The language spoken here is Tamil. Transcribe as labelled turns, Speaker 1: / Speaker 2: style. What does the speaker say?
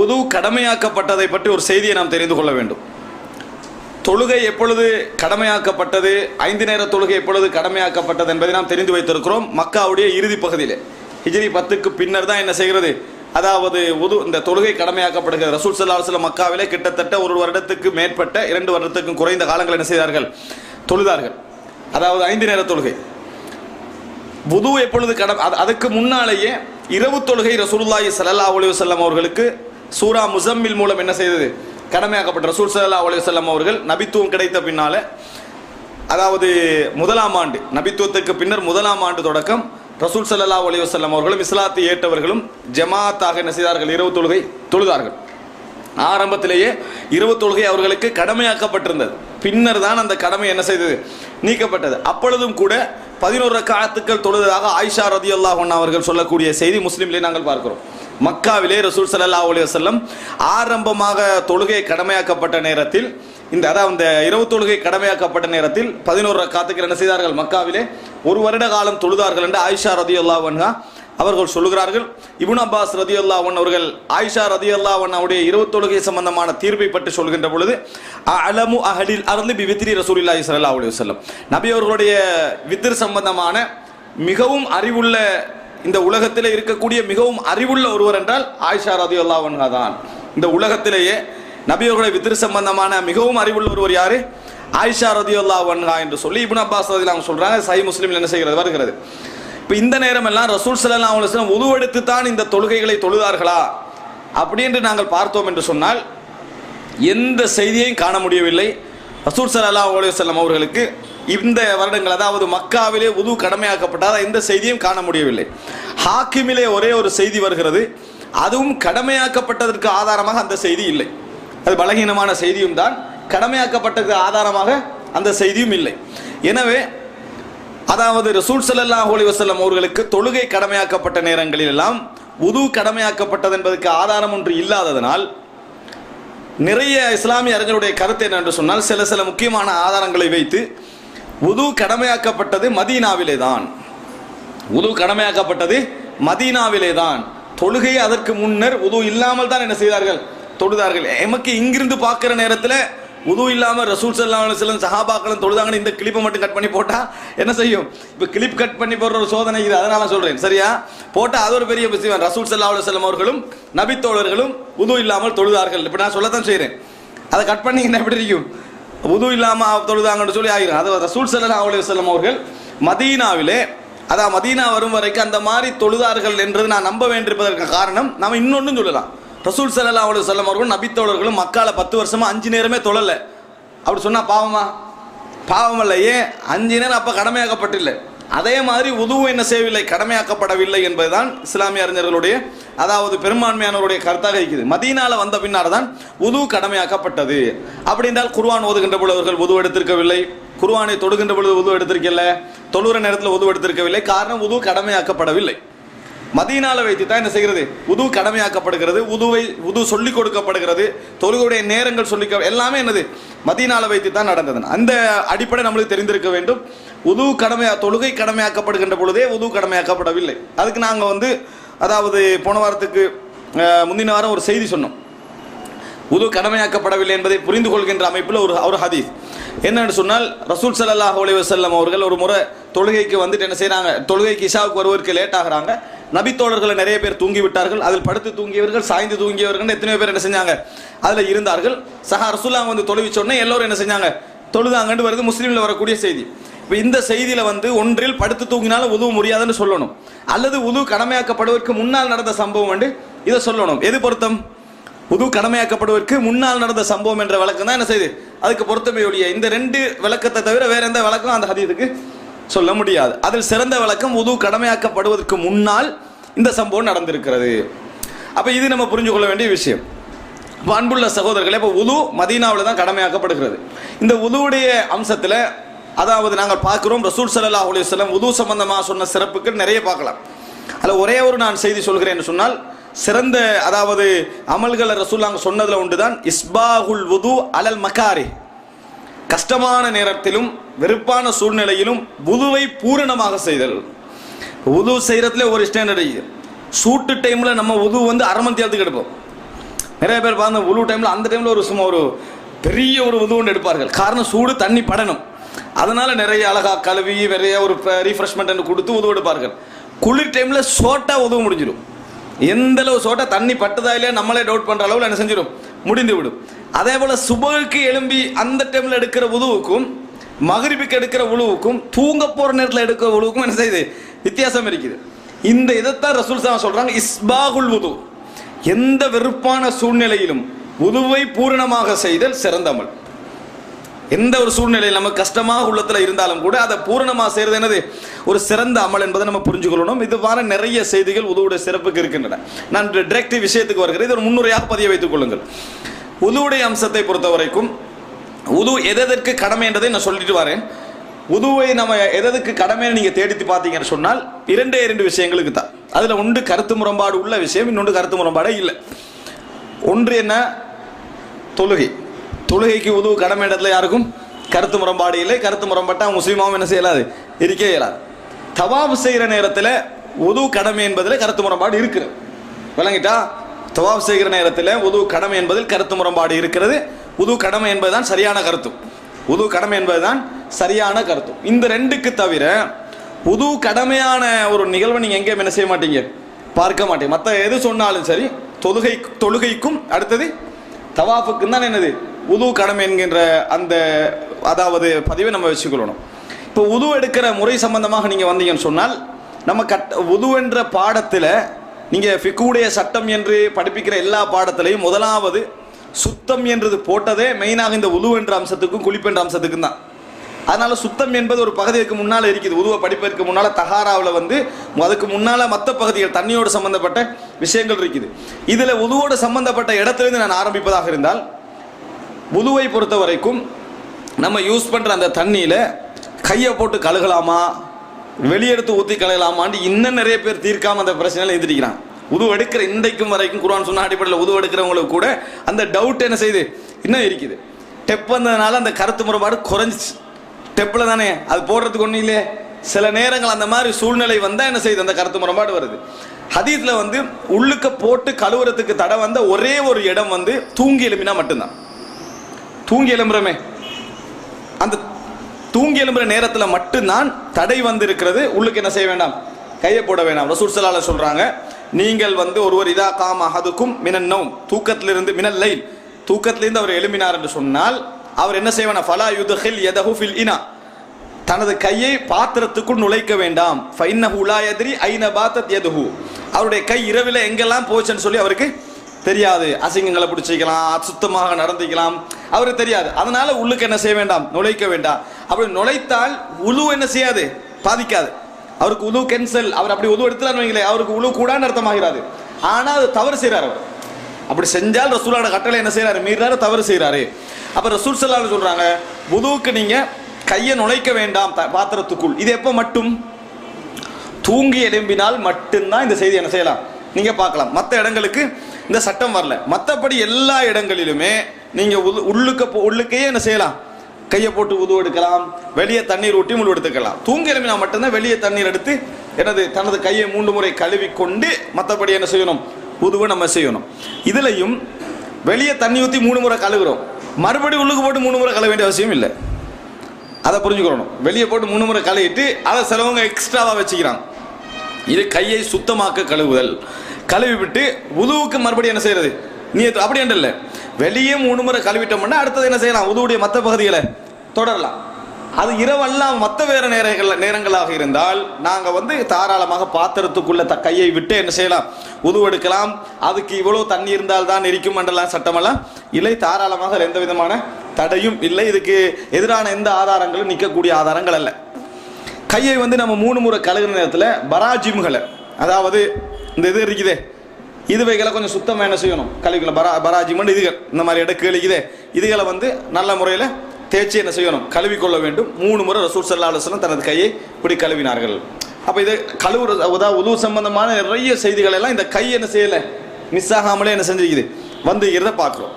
Speaker 1: உது கடமையாக்கப்பட்டதை பற்றி ஒரு செய்தியை நாம் தெரிந்து கொள்ள வேண்டும். தொழுகை எப்பொழுது கடமையாக்கப்பட்டது ஐந்து நேர தொழுகை எப்பொழுது கடமையாக்கப்பட்டது என்பதை நாம் தெரிந்து வைத்திருக்கிறோம். மக்காவுடைய இறுதி பகுதியில். ஹிஜ்ரி பத்துக்கு பின்னர் தான் என்ன செய்கிறது? அதாவது உது இந்த தொழுகை கடமையாக்கப்படுகிறது. ரசூல் சல்லா மக்காவிலே கிட்டத்தட்ட ஒரு வருடத்துக்கு மேற்பட்ட இரண்டு வருடத்துக்கும் குறைந்த காலங்கள் என்ன செய்தார்கள்? தொழுதார்கள். அதாவது ஐந்து நேர தொழுகை. புது எப்பொழுது கடம் அதுக்கு முன்னாலேயே இரவு தொழுகை ரசூலுல்லாஹி சல்லா அலி வல்லம் அவர்களுக்கு சூரா முசம்மில் மூலம் என்ன செய்தது? கடமையாக்கப்பட்ட ரசூல் சல்லா அலைஹி அவர்கள் நபித்துவம் கிடைத்த பின்னால அதாவது முதலாம் ஆண்டு நபித்துவத்துக்கு பின்னர் முதலாம் ஆண்டு தொடக்கம் ரசூல் சல்லா அலி வஸல்லம் அவர்களும் இஸ்லாத்தை ஏற்றவர்களும் ஜமாத்தாக என்ன செய்தார்கள்? இரவு தொழுகை தொழுதார்கள். ஆரம்பத்திலேயே இரவு தொழுகை அவர்களுக்கு கடமையாக்கப்பட்டிருந்தது. பின்னர் தான் அந்த கடமை என்ன செய்தது? நீக்கப்பட்டது. அப்பொழுதும் கூட பதினோரு காத்துக்கள் தொழுததாக ஆயிஷா ரதி அவர்கள் சொல்லக்கூடிய செய்தி முஸ்லீம்லேயே நாங்கள் பார்க்கிறோம். மக்காவிலே ரசூல் சல்லா அலி வசல்லம் ஆரம்பமாக தொழுகை கடமையாக்கப்பட்ட நேரத்தில் இந்த அதாவது இந்த இரவு தொழுகை கடமையாக்கப்பட்ட நேரத்தில் பதினோரு காத்துக்கள் என்ன செய்தார்கள்? மக்காவிலே ஒரு வருட காலம் தொழுதார்கள் என்று ஆயிஷா ரதி அவர்கள் சொல்லுகிறார்கள் இபுன் அப்பாஸ் ரதி அல்லாவன் அவர்கள் ஆயிஷா ரதி அல்லாவன் அவருடைய இரவு தொழுகை சம்பந்தமான தீர்ப்பை பற்றி சொல்கின்ற பொழுது அலமு அஹலில் அருந்து பி வித்ரி ரசூலில்லாஹி ஸல்லல்லாஹு அலைஹி நபி அவர்களுடைய வித்திர் சம்பந்தமான மிகவும் அறிவுள்ள இந்த உலகத்தில் இருக்கக்கூடிய மிகவும் அறிவுள்ள ஒருவர் என்றால் ஆயிஷா ரதி அல்லாஹன்ஹா தான். இந்த உலகத்திலேயே நபி அவர்களுடைய வித்திர் சம்பந்தமான மிகவும் அறிவுள்ள ஒருவர் யாரு? ஆயிஷா ரதி வன்ஹா என்று சொல்லி இபுன் அப்பாஸ் ரதி அவங்க சொல்கிறாங்க சை முஸ்லீமில் என்ன செய்கிறது? வருகிறது. இப்போ இந்த நேரம் எல்லாம் ரசூல் சல்லா அலைஹி வஸல்லம் உதுவெடுத்து தான் இந்த தொழுகைகளை தொழுதார்களா? அப்படி என்று நாங்கள் பார்த்தோம் என்று சொன்னால் எந்த செய்தியையும் காண முடியவில்லை. ரசூல் ஸல்லல்லாஹு அலைஹி வஸல்லம் அவர்களுக்கு இந்த வருடங்கள் அதாவது மக்காவிலே உது கடமையாக்கப்பட்டால் எந்த செய்தியும் காண முடியவில்லை. ஹாக்கிமிலே ஒரே ஒரு செய்தி வருகிறது. அதுவும் கடமையாக்கப்பட்டதற்கு ஆதாரமாக அந்த செய்தி இல்லை. அது பலகீனமான செய்தியும் தான் கடமையாக்கப்பட்டதுக்கு ஆதாரமாக அந்த செய்தியும் இல்லை. எனவே அதாவது ரசூல் சல்லா அலைஹி வசல்லம் அவர்களுக்கு தொழுகை கடமையாக்கப்பட்ட நேரங்களில் எல்லாம் உது கடமையாக்கப்பட்டது என்பதற்கு ஆதாரம் ஒன்று இல்லாததனால் நிறைய இஸ்லாமிய அறிஞருடைய கருத்து என்னென்று சொன்னால் சில சில முக்கியமான ஆதாரங்களை வைத்து உது கடமையாக்கப்பட்டது மதீனாவிலே தான் உது கடமையாக்கப்பட்டது மதீனாவிலே தான் தொழுகை அதற்கு முன்னர் உது இல்லாமல் தான் என்ன செய்தார்கள்? தொழுதார்கள். எமக்கு இங்கிருந்து பார்க்குற நேரத்தில் உது இல்லாமல் ரசூல் சல்லா சில சஹாபாக்களும் தொழுதாங்கன்னு இந்த கிளிப்பை மட்டும் கட் பண்ணி போட்டால் என்ன செய்யும்? இப்போ கிளிப் கட் பண்ணி போடுற ஒரு சோதனை இது. அதனால சொல்கிறேன் சரியா? போட்டால் அது ஒரு பெரிய விஷயம். ரசூல் சல்லா அலுவலம் அவர்களும் நபித்தோழர்களும் உது இல்லாமல் தொழுதார்கள். இப்போ நான் சொல்லத்தான் செய்கிறேன் அதை கட் பண்ணி என்ன எப்படி இருக்கும்? உது இல்லாமல் தொழுதாங்கன்னு சொல்லி ஆகிரும். அது ரசூல் சல்லா அலுவலம் அவர்கள் மதீனாவிலே அதான் மதீனா வரும் வரைக்கும் அந்த மாதிரி தொழுதார்கள் என்றது நான் நம்ப வேண்டியிருப்பதற்கு காரணம். நம்ம இன்னொன்றும் சொல்லலாம். ரசூல் சல்லா அலுவலம் செல்லம் அவர்களும் நபித்தோழர்களும் மக்கால பத்து வருஷமா அஞ்சு நேரமே தொழலை. அப்படி சொன்னா பாவமா? பாவம் இல்லையே ஏன்? அஞ்சு நேரம் அப்போ கடமையாக்கப்பட்டில்லை. அதே மாதிரி உதுவும் என்ன செய்யவில்லை கடமையாக்கப்படவில்லை என்பதுதான் இஸ்லாமிய அறிஞர்களுடைய அதாவது பெரும்பான்மையானவருடைய கருத்தாக இருக்குது. மதீனால வந்த பின்னால் தான் உது கடமையாக்கப்பட்டது. அப்படி என்றால் குர்ஆன் ஓதுகின்ற பொழுது உது எடுத்திருக்கவில்லை. குர்வானை தொடுகின்ற பொழுது உது எடுத்திருக்கல. தொழுகிற நேரத்தில் உது எடுத்திருக்கவில்லை. காரணம் உது கடமையாக்கப்படவில்லை. மதீனால வைத்து தான் என்ன செய்கிறது? உது கடமையாக்கப்படுகிறது. உதுவை உது சொல்லிக் கொடுக்கப்படுகிறது. தொழுகையுடைய நேரங்கள் சொல்லி எல்லாமே என்னது? மதீனால வைத்து தான் நடந்தது. அந்த அடிப்படை நம்மளுக்கு தெரிந்திருக்க வேண்டும். உது கடமையா தொழுகை கடமையாக்கப்படுகின்ற பொழுதே உது கடமையாக்கப்படவில்லை. அதுக்கு நாங்கள் வந்து அதாவது போன வாரத்துக்கு முந்தின வாரம் ஒரு செய்தி சொன்னோம். உது கடமையாக்கப்படவில்லை என்பதை புரிந்து கொள்கின்ற அமைப்பில் ஒரு ஒரு ஹதீஸ். என்னன்னு சொன்னால் ரசூல் சல்லாஹ் அலைஹி வசல்லம் அவர்கள் ஒரு முறை தொழுகைக்கு வந்துட்டு என்ன செய்கிறாங்க தொழுகைக்கு இஷாவுக்கு வருவதற்கு லேட் ஆகிறாங்க. நபித்தோழர்களை நிறைய பேர் தூங்கி விட்டார்கள். அதில் படுத்து தூங்கியவர்கள் சாய்ந்து தூங்கியவர்கள் எத்தனையோ பேர் என்ன செஞ்சாங்க அதில் இருந்தார்கள். சஹா ரசூல்லா வந்து தொழுவிச்சோடனே எல்லோரும் என்ன செஞ்சாங்க தொழுதாங்கன்னு வருது முஸ்லீமில் வரக்கூடிய செய்தி. இப்போ இந்த செய்தியில் வந்து ஒன்றில் படுத்து தூங்கினாலும் உதவு முடியாதுன்னு சொல்லணும். அல்லது உது கடமையாக்கப்படுவதற்கு முன்னால் நடந்த சம்பவம் வந்து இதை சொல்லணும். எது பொருத்தம்? உது கடமையாக்கப்படுவதற்கு முன்னால் நடந்த சம்பவம் என்ற வழக்கம் தான் என்ன செய்யுது அதுக்கு பொருத்தமே ஒழிய இந்த ரெண்டு விளக்கத்தை தவிர வேற எந்த விளக்கம் அந்த ஹதீதுக்கு சொல்ல முடியாது. அதில் சிறந்த விளக்கம் உது கடமையாக்கப்படுவதற்கு முன்னால் இந்த சம்பவம் நடந்திருக்கிறது. அப்போ இது நம்ம புரிஞ்சு கொள்ள வேண்டிய விஷயம். அப்ப அன்புள்ள சகோதரர்களே இப்போ உது மதீனாவில் தான் கடமையாக்கப்படுகிறது. இந்த உதுவுடைய அம்சத்தில் அதாவது நாங்கள் பார்க்குறோம் ரசூல் ஸல்லல்லாஹு அலைஹி வஸல்லம் உது சம்பந்தமாக சொன்ன சிறப்புகள் நிறைய பார்க்கலாம். அதில் ஒரே ஒரு நான் செய்தி சொல்கிறேன் சொன்னால் சிறந்த அதாவது அமல்களை ரசூல்லாங்க சொன்னதில் ஒன்று தான் இஸ்பாகுல் உது அலல் மக்காரி கஷ்டமான நேரத்திலும் வெறுப்பான சூழ்நிலையிலும் புதுவை பூரணமாக செய்தல். உது செய்கிறதுல ஒரு ஸ்டாண்டர்ட் சூட்டு டைமில் நம்ம உது வந்து அரை மணி நேரத்துக்கு எடுப்போம். நிறைய பேர் பார்த்து உழு டைமில் அந்த டைமில் ஒரு சும்மா ஒரு பெரிய ஒரு உதவு ஒன்று எடுப்பார்கள். காரணம் சூடு தண்ணி படணும். அதனால் நிறைய அழகாக கழுவி நிறைய ஒரு ரீஃப்ரெஷ்மெண்ட் கொடுத்து உதவு எடுப்பார்கள். குளிர் டைமில் சோட்டா உதவு முடிஞ்சிடும். எந்த அளவு சோட்டா தண்ணி பட்டதா இல்லையா நம்மளே டவுட் பண்ற அளவில் என்ன செஞ்சிடும் முடிந்து விடும். அதே போல சுபகுக்கு எழும்பி அந்த டைம்ல எடுக்கிற உதவுக்கும் மகரிபிக்கு எடுக்கிற உழுவுக்கும் தூங்க போற நேரத்தில் எடுக்கிற உழுவுக்கும் என்ன செய்யுது? வித்தியாசம் இருக்குது. இந்த இதைத்தான் ரசூல் சாமி சொல்றாங்க இஸ்பாகுல் உது. எந்த வெறுப்பான சூழ்நிலையிலும் உதுவை பூரணமாக செய்தல் சிறந்தமல். எந்த ஒரு சூழ்நிலையில் நமக்கு கஷ்டமாக உள்ளத்தில் இருந்தாலும் கூட அதை பூரணமாக செய்கிறது என்னது? ஒரு சிறந்த அமல் என்பதை நம்ம புரிஞ்சுக்கொள்ளணும். இதுவான நிறைய செய்திகள் உதவுடைய சிறப்புக்கு இருக்கின்றன. நான் டிரெக்ட் விஷயத்துக்கு வருகிறேன். இது ஒரு முன்னுரையாக பதிய வைத்துக் கொள்ளுங்கள். உதுவுடைய அம்சத்தை பொறுத்த வரைக்கும் உது எதற்கு கடமை என்றதை நான் சொல்லிட்டு வரேன். உதுவை நம்ம எதற்கு கடமைன்னு நீங்கள் தேடித்து பார்த்தீங்கன்னு சொன்னால் இரண்டே இரண்டு விஷயங்களுக்கு தான். அதில் ஒன்று கருத்து முரண்பாடு உள்ள விஷயம் இன்னொன்று கருத்து முரண்பாடே இல்லை. ஒன்று என்ன? தொழுகை. தொழுகைக்கு உதவு கடமை இடத்துல யாருக்கும் கருத்து முரண்பாடு இல்லை. கருத்து முரண்பட்டா முஸ்லீமாவும் என்ன செய்யலாது இருக்கே இயலாது. தவாப் செய்கிற நேரத்தில் உதவு கடமை என்பதில் கருத்து முரண்பாடு இருக்கிறது விளங்கிட்டா? தவாப் செய்கிற நேரத்தில் உதவு கடமை என்பதில் கருத்து முரண்பாடு இருக்கிறது. உது கடமை என்பதுதான் சரியான கருத்து. உது கடமை என்பதுதான் சரியான கருத்து. இந்த ரெண்டுக்கு தவிர உது கடமையான ஒரு நிகழ்வை நீங்கள் எங்கேயும் என்ன செய்ய மாட்டீங்க? பார்க்க மாட்டீங்க. மற்ற எது சொன்னாலும் சரி தொழுகை தொழுகைக்கும் அடுத்தது தவாஃபுக்கும் தான் என்னது? உது கடமை என்கின்ற அந்த அதாவது பதிவை நம்ம வச்சுக்கொள்ளணும். இப்போ உது எடுக்கிற முறை சம்பந்தமாக நீங்கள் வந்தீங்கன்னு சொன்னால் நம்ம கட் உது என்ற பாடத்தில் நீங்கள் ஃபிக்குடைய சட்டம் என்று படிப்பிக்கிற எல்லா பாடத்திலையும் முதலாவது சுத்தம் என்றது போட்டதே மெயினாக இந்த உது என்ற அம்சத்துக்கும் குளிப்பென்ற அம்சத்துக்கும் தான். அதனால் சுத்தம் என்பது ஒரு பகுதிக்கு முன்னால் இருக்குது. உதுவை படிப்பதற்கு முன்னால் தகாராவில் வந்து அதுக்கு முன்னால் மற்ற பகுதிகள் தண்ணியோடு சம்பந்தப்பட்ட விஷயங்கள் இருக்குது. இதில் உதுவோடு சம்பந்தப்பட்ட இடத்திலிருந்து நான் ஆரம்பிப்பதாக இருந்தால் உதுவை பொறுத்த வரைக்கும் நம்ம யூஸ் பண்ணுற அந்த தண்ணியில் கையை போட்டு கழுகலாமா வெளியெடுத்து ஊற்றி கழுகலாமான்னு இன்னும் நிறைய பேர் தீர்க்காமல் அந்த பிரச்சனையில் எந்திரிக்கிறான். உது எடுக்கிற இன்றைக்கும் வரைக்கும் குரான் சொன்ன அடிப்படையில் உது எடுக்கிறவங்களுக்கு கூட அந்த டவுட் என்ன செய்யுது இன்னும் இருக்குது. டெப் வந்ததுனால அந்த கருத்து முறைப்பாடு குறைஞ்சிச்சு. டெப்பில் தானே அது போடுறதுக்கு ஒன்றும் இல்லையே. சில நேரங்கள் அந்த மாதிரி சூழ்நிலை வந்தால் என்ன செய்யுது அந்த கருத்து முறைப்பாடு வருது. ஹதீஸில் வந்து உள்ளுக்க போட்டு கழுவுறதுக்கு தடை வந்த ஒரே ஒரு இடம் வந்து தூங்கி எழுப்பினா மட்டும்தான். தூங்கி எழும்புறமே. அந்த தூங்கி எழும்புற நேரத்தில் மட்டும்தான் தடை வந்திருக்கிறது. உள்ளுக்கு என்ன செய்ய வேண்டாம்? கையை போட வேண்டாம். ரசூல் சலால சொல்றாங்க நீங்கள் வந்து ஒருவர் இதா காம் அஹதுக்கும் மினன்னவும் தூக்கத்திலிருந்து மினல் லைல் தூக்கத்திலிருந்து அவர் எழுப்பினார் என்று சொன்னால் அவர் என்ன செய்வானா ஃபலா யுதஹில் எதஹு ஃபில் இனா. தனது கையை பாத்திரத்துக்குள் நுழைக்க வேண்டாம். ஃபைன்னஹு லா எதிரி ஐன பாத்தத் எதுஹு அவருடைய கை இரவில் எங்கெல்லாம் போச்சுன்னு சொல்லி அவருக்கு தெரியாது. அசிங்கங்களை பிடிச்சிக்கலாம் அசுத்தமாக நடந்துக்கலாம். அவருக்கு தெரியாது. அதனால உள்ளுக்கு என்ன செய்ய வேண்டாம்? நுழைக்க வேண்டாம். அப்படி நுழைத்தால் உழு என்ன செய்யாது? பாதிக்காது. அவருக்கு உழு கேன்சல் அவர் அப்படி உழு எடுத்துலான்னு வைங்களேன். அவருக்கு உழு கூடான்னு அர்த்தமாகிறாது ஆனால் அது தவறு செய்கிறார் அவர். அப்படி செஞ்சால் ரசூலோட கட்டளை என்ன செய்கிறாரு மீறாரு தவறு செய்கிறாரு அப்போ ரசூல் சல்லான்னு சொல்கிறாங்க உதுவுக்கு நீங்கள் கையை நுழைக்க வேண்டாம் த- பாத்திரத்துக்குள். இது எப்போ மட்டும்? தூங்கி எழும்பினால் மட்டும்தான் இந்த செய்தி என்ன செய்யலாம்? நீங்கள் பார்க்கலாம். மற்ற இடங்களுக்கு இந்த சட்டம் வரல. மற்றபடி எல்லா இடங்களிலுமே நீங்கள் உது- உள்ளுக்க போ- உள்ளுக்கே என்ன செய்யலாம்? கையை போட்டு உது எடுக்கலாம். வெளியே தண்ணீர் ஊட்டி முழு எடுத்துக்கலாம். தூங்கி எழுப்பினா மட்டும்தான் வெளியே தண்ணீர் எடுத்து எனது தனது கையை மூன்று முறை கழுவி கொண்டு மற்றபடி என்ன செய்யணும்? உதுவை நம்ம செய்யணும். இதுலையும் வெளியே தண்ணி ஊற்றி மூணு முறை கழுவுறோம். மறுபடியும் உள்ளுக்கு போட்டு மூணு முறை கழுவ வேண்டிய அவசியம் இல்லை. அதை புரிஞ்சுக்கணும் வெளியே போட்டு மூணு முறை கழுவிட்டு அதை சிலவங்க எக்ஸ்ட்ராவாக வச்சுக்கிறாங்க. இது கையை சுத்தமாக்க கழுவுதல். கழுவி விட்டு உதுவுக்கு மறுபடியும் என்ன செய்யறது? நீ அப்படி என்று இல்லை. வெளியே மூணு முறை கழுவிட்டோம்னா அடுத்தது என்ன செய்யலாம்? உதுவுடைய மற்ற பகுதிகளை தொடரலாம். அது இரவெல்லாம் மற்ற வேறு நேரங்கள் நேரங்களாக இருந்தால் நாங்கள் வந்து தாராளமாக பாத்திரத்துக்குள்ள த கையை விட்டு என்ன செய்யலாம்? உதுவெடுக்கலாம் அதுக்கு இவ்வளோ தண்ணி இருந்தால் தான் இருக்கும் என்றெல்லாம் சட்டமெல்லாம் இல்லை. தாராளமாக அதில் எந்த விதமான தடையும் இல்லை. இதுக்கு எதிரான எந்த ஆதாரங்களும் நிற்கக்கூடிய ஆதாரங்கள் அல்ல. கையை வந்து நம்ம மூணு முறை கழுகுற நேரத்தில் பராஜிம்களை அதாவது இந்த இது இருக்குதே. இதுவைகளை கொஞ்சம் சுத்தமாக என்ன செய்யணும்? கழிவுகளை பரா பராஜிமன் இதுகள். இந்த மாதிரி இடக்குகள் இருக்குதே. இதுகளை வந்து நல்ல முறையில் தேய்ச்சி என்ன செய்யணும்? கழுவிக்கொள்ள வேண்டும். மூணு முறை ரசூல் சல்லா அலுவலம் தனது கையை இப்படி கழுவினார்கள். அப்போ இது கழுவுற அதாவது உதவு சம்பந்தமான நிறைய செய்திகள் எல்லாம் இந்த கை என்ன செய்யலை? மிஸ் ஆகாமலே என்ன செஞ்சிருக்குது? வந்து இருக்கிறத பார்க்குறோம்.